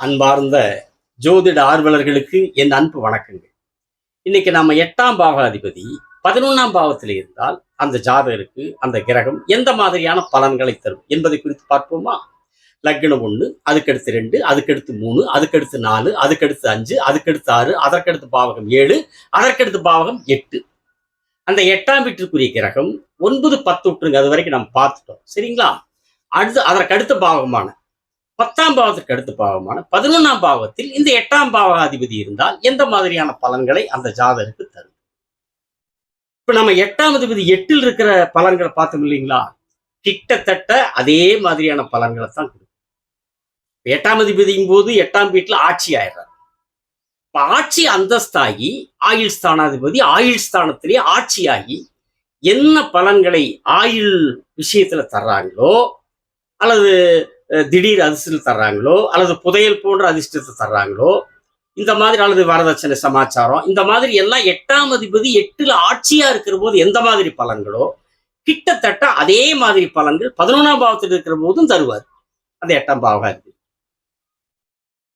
அன்பார்ந்த ஜோதிட ஆர்வலர்களுக்கு என் அன்பு வணக்கங்கள். இன்னைக்கு நம்ம எட்டாம் பாவாதிபதி பதினொன்றாம் பாவத்தில் இருந்தால் அந்த ஜாதகருக்கு அந்த கிரகம் எந்த மாதிரியான பலன்களை தரும் என்பதை குறித்து பார்ப்போமா? லக்னம் ஒன்று அதுக்கடுத்து ரெண்டு அதுக்கடுத்து மூணு அதுக்கடுத்து நாலு அதுக்கடுத்து அஞ்சு அதுக்கடுத்து ஆறு அதற்கடுத்து பாவகம் ஏழு அதற்கடுத்து பாவகம் எட்டு. அந்த எட்டாம் வீட்டிற்குரிய கிரகம் ஒன்பது பத்து விட்டுருங்க அது வரைக்கும் நம்ம பார்த்துட்டோம். சரிங்களா? அடுத்து அதற்கு அடுத்த பாவகமான பத்தாம் பாவத்திற்கு அடுத்த பாவமான பதினொன்றாம் பாவத்தில் இந்த எட்டாம் பாவாதிபதி இருந்தால் எந்த மாதிரியான பலன்களை அந்த ஜாதகருக்கு தரும்? இப்ப நம்ம எட்டாம் அதிபதி எட்டில் இருக்கிற பலன்களை பார்த்தோம் இல்லைங்களா? கிட்டத்தட்ட அதே மாதிரியான பலன்களை தான் கொடுக்கும். எட்டாம் அதிபதியும் போது எட்டாம் வீட்டுல ஆட்சி ஆயிடுறாரு. இப்ப ஆட்சி அந்தஸ்தாகி ஆயுள் ஸ்தானாதிபதி ஆயுள் ஸ்தானத்திலே ஆட்சியாகி என்ன பலன்களை ஆயுள் விஷயத்துல தர்றாங்களோ அல்லது திடீர் அதிர்ஷ்டம் தர்றாங்களோ அல்லது புதையல் போன்ற அதிர்ஷ்டத்தை தர்றாங்களோ இந்த மாதிரி அல்லது வரதட்சணை சமாச்சாரம் இந்த மாதிரி எல்லாம் எட்டாம் அதிபதி எட்டுல ஆட்சியா இருக்கிற போது எந்த மாதிரி பலன்களோ கிட்டத்தட்ட அதே மாதிரி பலன்கள் பதினொன்றாம் பாவத்தில் இருக்கிற போதும் தருவார். அந்த எட்டாம் பாவகாதிபதி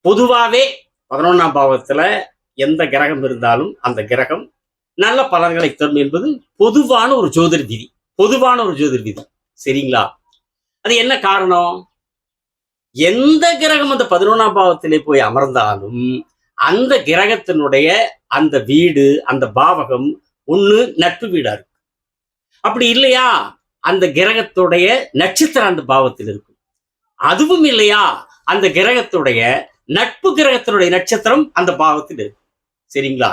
பொதுவாவே பதினொன்றாம் பாவத்துல எந்த கிரகம் இருந்தாலும் அந்த கிரகம் நல்ல பலன்களை தரும் என்பது பொதுவான ஒரு ஜோதிர் விதி பொதுவான ஒரு ஜோதிர் விதி சரிங்களா? அது என்ன காரணம்? எந்த கிரகம் அந்த பதினொன்றாம் பாவத்திலே போய் அமர்ந்தாலும் அந்த கிரகத்தினுடைய அந்த வீடு அந்த பாவகம் ஒண்ணு நட்பு வீடா இருக்கும் அப்படி இல்லையா? அந்த கிரகத்துடைய நட்சத்திரம் அந்த பாவத்தில் இருக்கும். அதுவும் இல்லையா? அந்த கிரகத்துடைய நட்பு கிரகத்தினுடைய நட்சத்திரம் அந்த பாவத்தில் இருக்கும் சரிங்களா?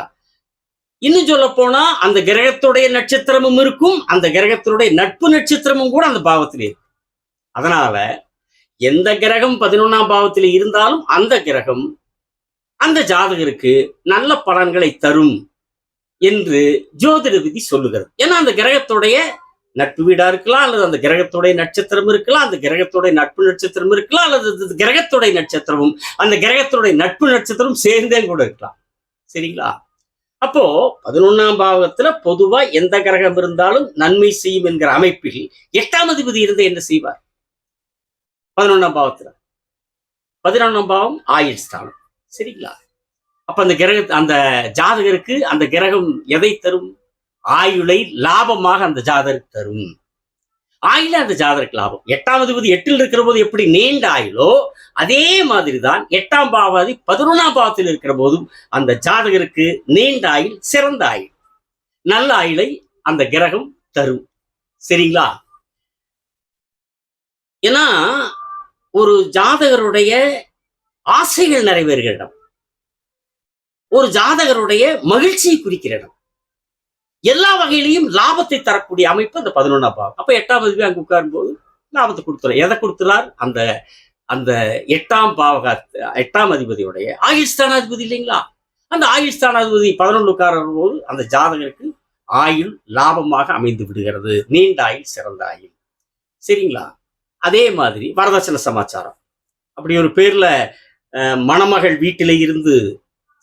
இன்னும் சொல்ல போனா அந்த கிரகத்துடைய நட்சத்திரமும் இருக்கும் அந்த கிரகத்தினுடைய நட்பு நட்சத்திரமும் கூட அந்த பாவத்தில் இருக்கும் அதனால எந்த கிரகம் பதினொன்னாம் பாவத்தில் இருந்தாலும் அந்த கிரகம் அந்த ஜாதகருக்கு நல்ல பலன்களை தரும் என்று ஜோதிட விதி சொல்லுகிறது. ஏன்னா அந்த கிரகத்துடைய நட்பு வீடா இருக்கலாம் அல்லது அந்த கிரகத்துடைய நட்சத்திரம் இருக்கலாம் அந்த கிரகத்துடைய நட்பு நட்சத்திரம் இருக்கலாம் அல்லது அந்த கிரகத்துடைய நட்சத்திரமும் அந்த கிரகத்துடைய நட்பு நட்சத்திரம் சேர்ந்தே கூட இருக்கலாம். சரிங்களா? அப்போ பதினொன்னாம் பாவத்துல பொதுவா எந்த கிரகம் இருந்தாலும் நன்மை செய்யும் என்கிற அமைப்பில் எட்டாம் அதிபதி இருந்து என்ன செய்வார்? பதினொன்றாம் பாவத்தில். பதினொன்றாம் பாவம் ஆயுள் ஸ்தானம். சரிங்களா? அப்ப அந்த கிரக அந்த ஜாதகருக்கு அந்த கிரகம் எதை தரும்? ஆயுளை லாபமாக அந்த ஜாதகருக்கு தரும். ஆயுள அந்த ஜாதகருக்கு லாபம். எட்டாம் அதிபதி எட்டில் இருக்கிற போது எப்படி நீண்ட ஆயுளோ அதே மாதிரி தான் எட்டாம் பாவாதி பதினொன்றாம் பாவத்தில் இருக்கிற போதும் அந்த ஜாதகருக்கு நீண்ட ஆயுள் சிறந்த ஆயுள். நல்ல ஆயுளை அந்த கிரகம் தரும். சரிங்களா? ஏன்னா ஒரு ஜாதகருடைய ஆசைகள் நிறைவேறுகிற இடம். ஒரு ஜாதகருடைய மகிழ்ச்சியை குறிக்கிற இடம். எல்லா வகையிலையும் லாபத்தை தரக்கூடிய அமைப்பு அந்த பதினொன்னாம் பாவம் அப்ப எட்டாம் அதிபதி அங்க உட்காரும் போது லாபத்தை கொடுத்துறார் எதை கொடுத்துறார் அந்த அந்த எட்டாம் பாவக எட்டாம் அதிபதியுடைய ஆயுள் ஸ்தானாதிபதி இல்லைங்களா? அந்த ஆயுள் ஸ்தானாதிபதி பதினொன்று உட்கார போது அந்த ஜாதகருக்கு ஆயுள் லாபமாக அமைந்து விடுகிறது. நீண்ட ஆயுள் சிறந்த ஆயுள். சரிங்களா? அதே மாதிரி வரதட்சணை சமாச்சாரம். அப்படி ஒரு பேர்ல மணமகள் வீட்டிலே இருந்து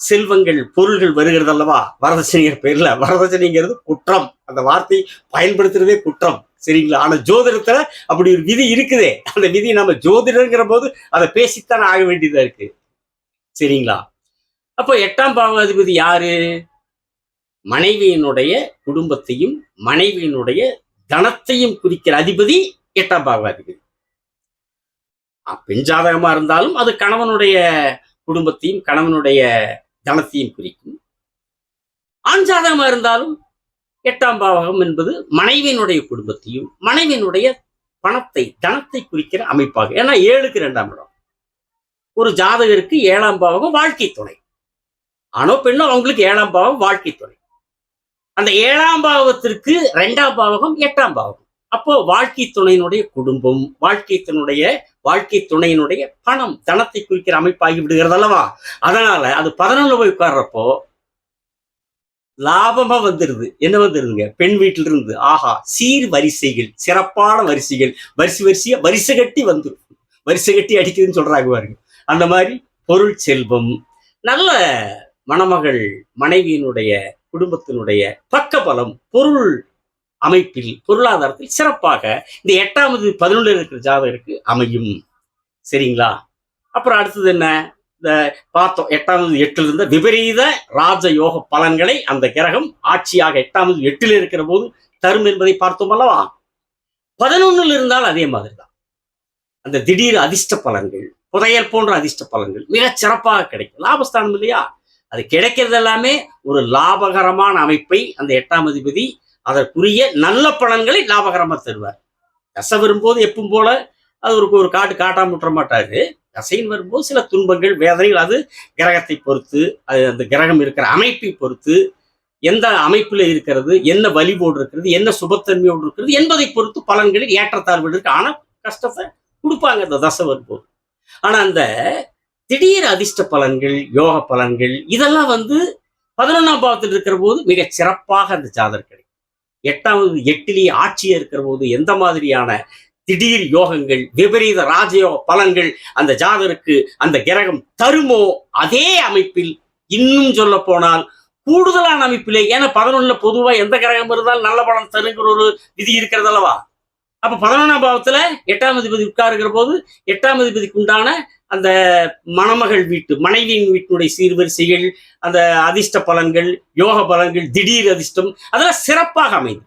செல்வங்கள் பொருள்கள் வருகிறது அல்லவா வரதட்சணைங்கிற பேர்ல. வரதட்சணைங்கிறது குற்றம். அந்த வார்த்தை பயன்படுத்துறதே குற்றம். சரிங்களா? ஆனா ஜோதிடத்துல அப்படி ஒரு விதி இருக்குதே. அந்த விதி நம்ம ஜோதிடங்கிற போது அதை பேசித்தான் ஆக வேண்டியதா இருக்கு. சரிங்களா? அப்போ எட்டாம் பாவாதிபதி யாரு? மனைவியினுடைய குடும்பத்தையும் மனைவியினுடைய தனத்தையும் குறிக்கிற அதிபதி எட்டாம் பாவாதிபதி. பெண் ஜாதகமா இருந்தாலும் அது கணவனுடைய குடும்பத்தையும் கணவனுடைய தனத்தையும் குறிக்கும். ஆண் ஜாதகமா இருந்தாலும் எட்டாம் பாவகம் என்பது மனைவியினுடைய குடும்பத்தையும் மனைவியினுடைய பணத்தை தனத்தை குறிக்கிற அமைப்பாக. ஏன்னா ஏழுக்கு ரெண்டாம் இடம். ஒரு ஜாதகருக்கு ஏழாம் பாவகம் வாழ்க்கை துணை. ஆனோ பெண்ணோ அவங்களுக்கு ஏழாம் பாவம் வாழ்க்கை துணை. அந்த ஏழாம் பாவத்திற்கு ரெண்டாம் பாவகம் எட்டாம் பாவகம். அப்போ வாழ்க்கை துணையினுடைய குடும்பம் வாழ்க்கை துணையுடைய வாழ்க்கை துணையினுடைய பணம் தனத்தை குறிக்கிற அமைப்பாகி விடுகிறது அல்லவா அதனால அது பதினொன்று போய் உட்கார்றப்போ லாபமா வந்துருது. என்ன வந்துருதுங்க? பெண் வீட்டில இருந்து ஆஹா சீர் வரிசைகள் சிறப்பான வரிசைகள். வரிசை வரிசையா வரிசை கட்டி வந்துடும் வரிசை கட்டி அடிக்குதுன்னு சொல்றாங்க பாருங்க. அந்த மாதிரி பொருள் செல்வம் நல்ல மணமகள் மனைவியினுடைய குடும்பத்தினுடைய பக்கபலம் பொருள் அமைப்பில் பொருளாதாரத்தில் சிறப்பாக இந்த எட்டாவது பதினொன்று இருக்கிற ஜாதகருக்கு அமையும். சரிங்களா? அப்புறம் அடுத்தது என்ன? இந்த பார்த்தோம் எட்டாவது எட்டில் இருந்த விபரீத ராஜ யோக பலன்களை அந்த கிரகம் ஆட்சியாக எட்டாவது எட்டில் இருக்கிற போது தரும் என்பதை பார்த்தோம் அல்லவா? பதினொன்னுல இருந்தால் அதே மாதிரி தான் அந்த திடீர் அதிர்ஷ்ட பலன்கள் புதையல் போன்ற அதிர்ஷ்ட பலன்கள் மிகச் சிறப்பாக கிடைக்கும். லாபஸ்தானம் இல்லையா? அது கிடைக்கிறது எல்லாமே ஒரு லாபகரமான அமைப்பை அந்த எட்டாம் அதிபதி அதற்குரிய நல்ல பலன்களை லாபகரமாக தருவார். தசை வரும்போது எப்பவும் போல அது ஒரு ஒரு காட்டு காட்டாம விட்டுற மாட்டாரு தசைன்னு வரும்போது சில துன்பங்கள் வேதனைகள் அது கிரகத்தை பொறுத்து அது அந்த கிரகம் இருக்கிற அமைப்பை பொறுத்து எந்த அமைப்பில் இருக்கிறது என்ன வலிவோடு இருக்கிறது என்ன சுபத்தன்மையோடு இருக்கிறது என்பதை பொறுத்து பலன்களில் ஏற்றத்தாழ்வு இருக்கு. ஆனால் கஷ்டத்தை கொடுப்பாங்க அந்த தசை வரும்போது. ஆனால் அந்த திடீர் அதிர்ஷ்ட பலன்கள் யோக பலன்கள் இதெல்லாம் வந்து பதினொன்றாம் பாவத்தில் இருக்கிற போது மிகச் சிறப்பாக அந்த ஜாதர் கிடைக்கும். எட்டாவது எட்டிலேயே ஆட்சியா இருக்கிற போது எந்த மாதிரியான திடீர் யோகங்கள் விபரீத ராஜயோக பலன்கள் அந்த ஜாதருக்கு அந்த கிரகம் தருமோ? அதே அமைப்பில் இன்னும் சொல்ல போனால் கூடுதலான அமைப்பிலே ஏன்னா பதினொன்னுல பொதுவா எந்த கிரகம் இருந்தாலும் நல்ல பலன் தருங்கிற ஒரு விதி இருக்கிறது அல்லவா அப்ப பதினொன்றாம் பாவத்துல எட்டாம் அதிபதி உட்காருகிற போது எட்டாம் அதிபதிக்கு உண்டான அந்த மணமகள் வீட்டு மனைவியின் வீட்டினுடைய சீர்வரிசைகள் அந்த அதிர்ஷ்ட பலன்கள் யோக பலன்கள் திடீர் அதிர்ஷ்டம் அதெல்லாம் சிறப்பாக அமைந்து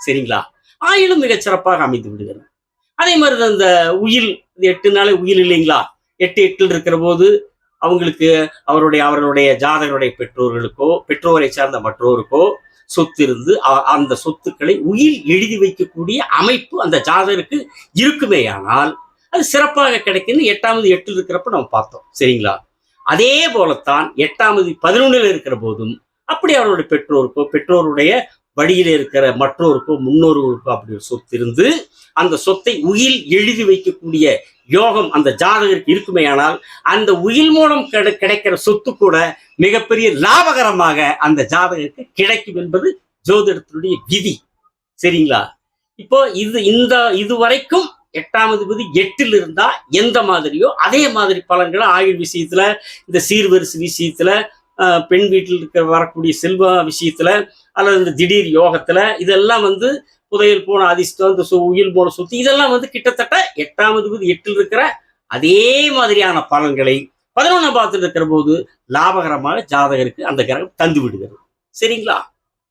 சரிங்களா? ஆயிலும் மிகச் சிறப்பாக அமைந்து விடுகிறது. அதே மாதிரி தான் உயில் இது எட்டு நாளே உயில் இல்லைங்களா? எட்டு எட்டில் இருக்கிற போது அவங்களுக்கு அவருடைய அவர்களுடைய ஜாதகருடைய பெற்றோர்களுக்கோ பெற்றோரை சார்ந்த மற்றோருக்கோ சொத்து இருந்து அந்த சொத்துக்களை உயில் எழுதி வைக்கக்கூடிய அமைப்பு அந்த ஜாதகருக்கு இருக்குமேயானால் அது சிறப்பாக கிடைக்குன்னு எட்டாவது எட்டில் இருக்கிறப்ப நம்ம பார்த்தோம். சரிங்களா? அதே போலத்தான் எட்டாவது பதினொன்னுல இருக்கிற போதும் அப்படி அவருடைய பெற்றோருக்கோ பெற்றோருடைய வழியில இருக்கிற மற்றோருக்கும் முன்னோர்களுக்கோ அப்படி ஒரு சொத்து இருந்து அந்த சொத்தை உயில் எழுதி வைக்கக்கூடிய யோகம் அந்த ஜாதகருக்கு இருக்குமேயானால் அந்த உயில் மூலம் கிடை கிடைக்கிற சொத்து கூட மிகப்பெரிய லாபகரமாக அந்த ஜாதகருக்கு கிடைக்கும் என்பது ஜோதிடத்தினுடைய விதி. சரிங்களா? இப்போ இது இந்த இதுவரைக்கும் எட்டாமது பதி எட்டில் இருந்தா எந்த மாதிரியோ அதே மாதிரி பலன்களை ஆயுள் விஷயத்துல இந்த சீர்வரிசை விஷயத்துல பெண் வீட்டில் இருக்கிற வரக்கூடிய செல்வ விஷயத்துல அல்லது இந்த திடீர் யோகத்துல இதெல்லாம் வந்து புதையல் போன அதிர்ஷ்டம் இந்த சு- உயில் போன சொத்து இதெல்லாம் வந்து கிட்டத்தட்ட எட்டாம் அதிபதி எட்டில் இருக்கிற அதே மாதிரியான பலன்களை பதினொன்றாம் பார்த்துட்டு இருக்கிற போது லாபகரமாக ஜாதகருக்கு அந்த கிரகம் தந்து விடுகிறது. சரிங்களா?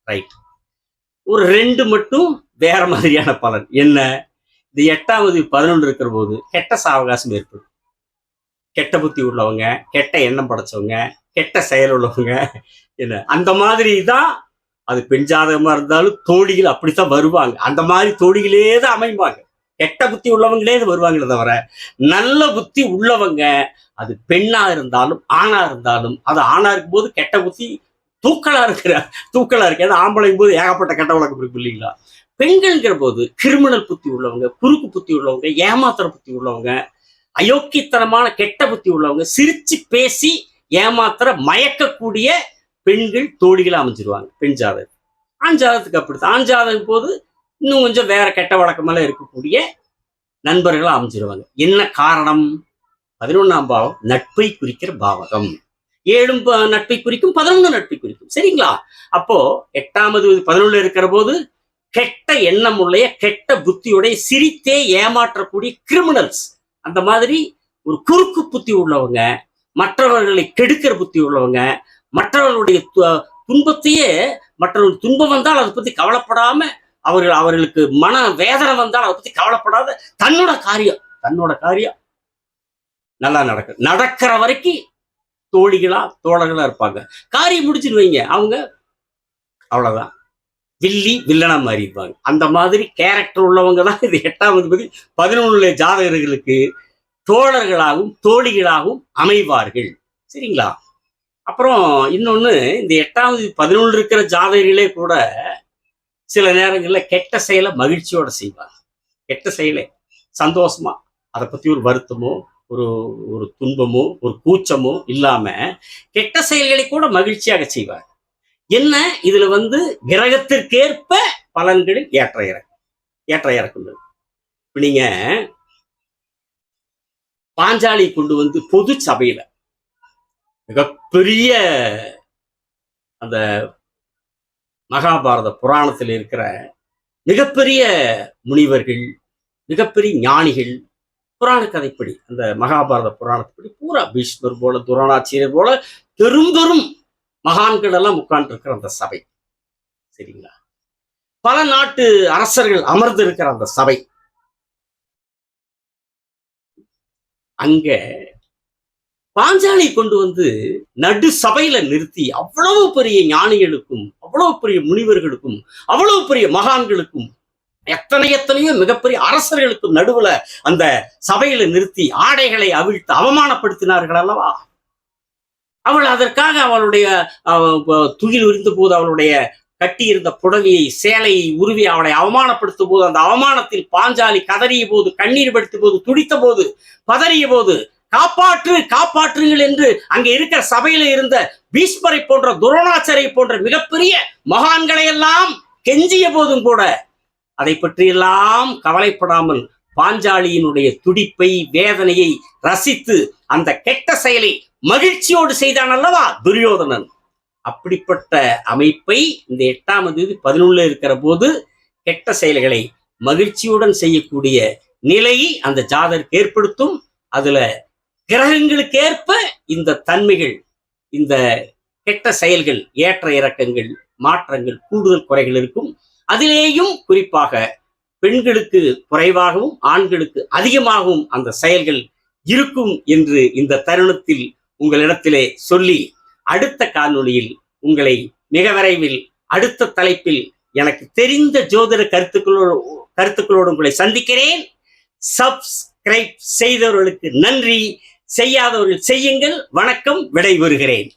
ரைட் ஒரு ரெண்டு மட்டும் வேற மாதிரியான பலன். என்ன? இந்த எட்டாவது பதினொன்று இருக்கிற போது கெட்ட சாவகாசம் ஏற்படும். கெட்ட புத்தி உள்ளவங்க கெட்ட எண்ணம் படைச்சவங்க கெட்ட செயல் உள்ளவங்க என்ன? அந்த மாதிரி தான் அது பெண் இருந்தாலும் தோழிகள் அப்படித்தான் வருவாங்க. அந்த மாதிரி தோழிகளே தான் அமைப்பாங்க. கெட்ட புத்தி உள்ளவங்களே தான் வருவாங்களே தவிர நல்ல புத்தி உள்ளவங்க அது பெண்ணா இருந்தாலும் ஆணா இருந்தாலும் அது ஆணா இருக்கும்போது கெட்ட புத்தி தூக்கலா இருக்கிற தூக்கலா இருக்கு அது ஆம்பளையும் போது ஏகப்பட்ட கெட்ட வழக்கம் இருக்கு இல்லைங்களா? பெண்கள்ங்கிற போது கிரிமினல் புத்தி உள்ளவங்க குறுக்கு புத்தி உள்ளவங்க ஏமாத்திர புத்தி உள்ளவங்க அயோக்கியத்தனமான கெட்ட புத்தி உள்ளவங்க சிரிச்சு பேசி ஏமாத்துற மயக்கக்கூடிய பெண்கள் தோழிகளை அமைஞ்சிருவாங்க. பெண் ஜாதகம். ஆண் ஜாதகத்துக்கு அப்படித்தான். ஆண் ஜாதகம் போது இன்னும் கொஞ்சம் வேற கெட்ட வழக்கமெல்லாம் இருக்கக்கூடிய நண்பர்களா அமைஞ்சிருவாங்க. என்ன காரணம்? பதினொன்றாம் பாவம் நட்பை குறிக்கிற பாவகம். ஏழும் நட்பை குறிக்கும் பதினொன்று நட்பை குறிக்கும். சரிங்களா? அப்போ எட்டாமது பதினொன்று இருக்கிற போது கெட்ட எண்ணம் உடைய கெட்ட புத்தியுடைய சிரித்தே ஏமாற்றக்கூடிய கிரிமினல்ஸ் அந்த மாதிரி ஒரு குறுக்கு புத்தி உள்ளவங்க மற்றவர்களை கெடுக்கிற புத்தி உள்ளவங்க மற்றவர்களுடைய து- துன்பத்தையே மற்றவர்கள் துன்பம் வந்தால் அதை பத்தி கவலைப்படாம அவர்கள் அவர்களுக்கு மன வேதனை வந்தால் அதை பத்தி கவலைப்படாத தன்னோட காரியம் தன்னோட காரியம். நல்லா நடக்கும் நடக்கிற வரைக்கும் தோழிகளா தோழர்களா இருப்பாங்க. காரியம் முடிச்சுன்னு வைங்க அவங்க அவ்வளவுதான். வில்லி வில்லனா மாறிடுவாங்க அந்த மாதிரி கேரக்டர் உள்ளவங்க தான் இது எட்டாம் அதிபதி பதினொன்னுல ஜாதகர்களுக்கு தோழர்களாகவும் தோழிகளாகவும் அமைவார்கள். சரிங்களா? அப்புறம் இன்னொன்று இந்த எட்டாவது பதினொன்று இருக்கிற ஜாதகர்களே கூட சில நேரங்களில் கெட்ட செயலை மகிழ்ச்சியோட செய்வாங்க. கெட்ட செயலை சந்தோஷமா. அதை பற்றி ஒரு வருத்தமோ ஒரு ஒரு துன்பமோ ஒரு கூச்சமோ இல்லாமல் கெட்ட செயல்களை கூட மகிழ்ச்சியாக செய்வார். என்ன? இதுல வந்து கிரகத்திற்கேற்ப பலன்களில் ஏற்ற இறக்கம் ஏற்ற இறக்கம் இப்ப நீங்க பாஞ்சாலி கொண்டு வந்து பொது சபையில மிகப்பெரிய அந்த மகாபாரத புராணத்தில் இருக்கிற மிகப்பெரிய முனிவர்கள் மிகப்பெரிய ஞானிகள் புராண கதைப்படி அந்த மகாபாரத புராணத்துப்படி பூரா பீஷ்மர் போல துரோணாச்சிரியர் போல பெரும்பெரும் மகான்கள் எல்லாம் உட்கார்ந்து இருக்கிற அந்த சபை. சரிங்களா? பல நாட்டு அரசர்கள் அமர்ந்து இருக்கிற அந்த சபை. அங்க பாஞ்சாலி கொண்டு வந்து நடு சபையில நிறுத்தி அவ்வளவு பெரிய ஞானிகளுக்கும் அவ்வளவு பெரிய முனிவர்களுக்கும் அவ்வளவு பெரிய மகான்களுக்கும் எத்தனை எத்தனையோ மிகப்பெரிய அரசர்களுக்கும் நடுவுல அந்த சபையில நிறுத்தி ஆடைகளை அவிழ்த்து அவமானப்படுத்தினார்கள் அல்லவா? அவள் அதற்காக அவளுடைய துயில் துகில் உரிந்த போது அவளுடைய கட்டியிருந்த புடவையை சேலையை உருவி அவளை அவமானப்படுத்தும் போது அந்த அவமானத்தில் பாஞ்சாலி கதறிய போது கண்ணீர் படுத்த போது துடித்த போது பதறிய போது காப்பாற்று காப்பாற்றுங்கள் என்று அங்கே இருக்கிற சபையில இருந்த பீஷ்மரை போன்ற துரோணாச்சரை போன்ற மிகப்பெரிய மகான்களை எல்லாம் கெஞ்சிய போதும் கூட அதை பற்றியெல்லாம் கவலைப்படாமல் பாஞ்சாலியினுடைய துடிப்பை வேதனையை ரசித்து அந்த கெட்ட செயலை மகிழ்ச்சியோடு செய்தான் அல்லவா? துரியோதனன். அப்படிப்பட்ட அமைப்பை இந்த எட்டாம் தேதி பதினொன்னுல இருக்கிற போது கெட்ட செயல்களை மகிழ்ச்சியுடன் செய்யக்கூடிய நிலையை அந்த ஜாதருக்கு ஏற்படுத்தும். அதுல கிரகங்களுக்கு ஏற்ப இந்த தன்மைகள் இந்த கெட்ட செயல்கள் ஏற்ற இறக்கங்கள் மாற்றங்கள் கூடுதல் குறைகள் இருக்கும். அதிலேயும் குறிப்பாக பெண்களுக்கு குறைவாகவும் ஆண்களுக்கு அதிகமாகவும் அந்த செயல்கள் இருக்கும் என்று இந்த தருணத்தில் உங்களிடத்திலே சொல்லி அடுத்த காணொளியில் உங்களை மிக விரைவில் அடுத்த தலைப்பில் எனக்கு தெரிந்த ஜோதிட கருத்துக்களோடு கருத்துக்களோடு உங்களை சந்திக்கிறேன். சப்ஸ்கிரைப் செய்தவர்களுக்கு நன்றி. செய்யாதவர்கள் செய்யுங்கள். வணக்கம். விடைபெறுகிறேன்.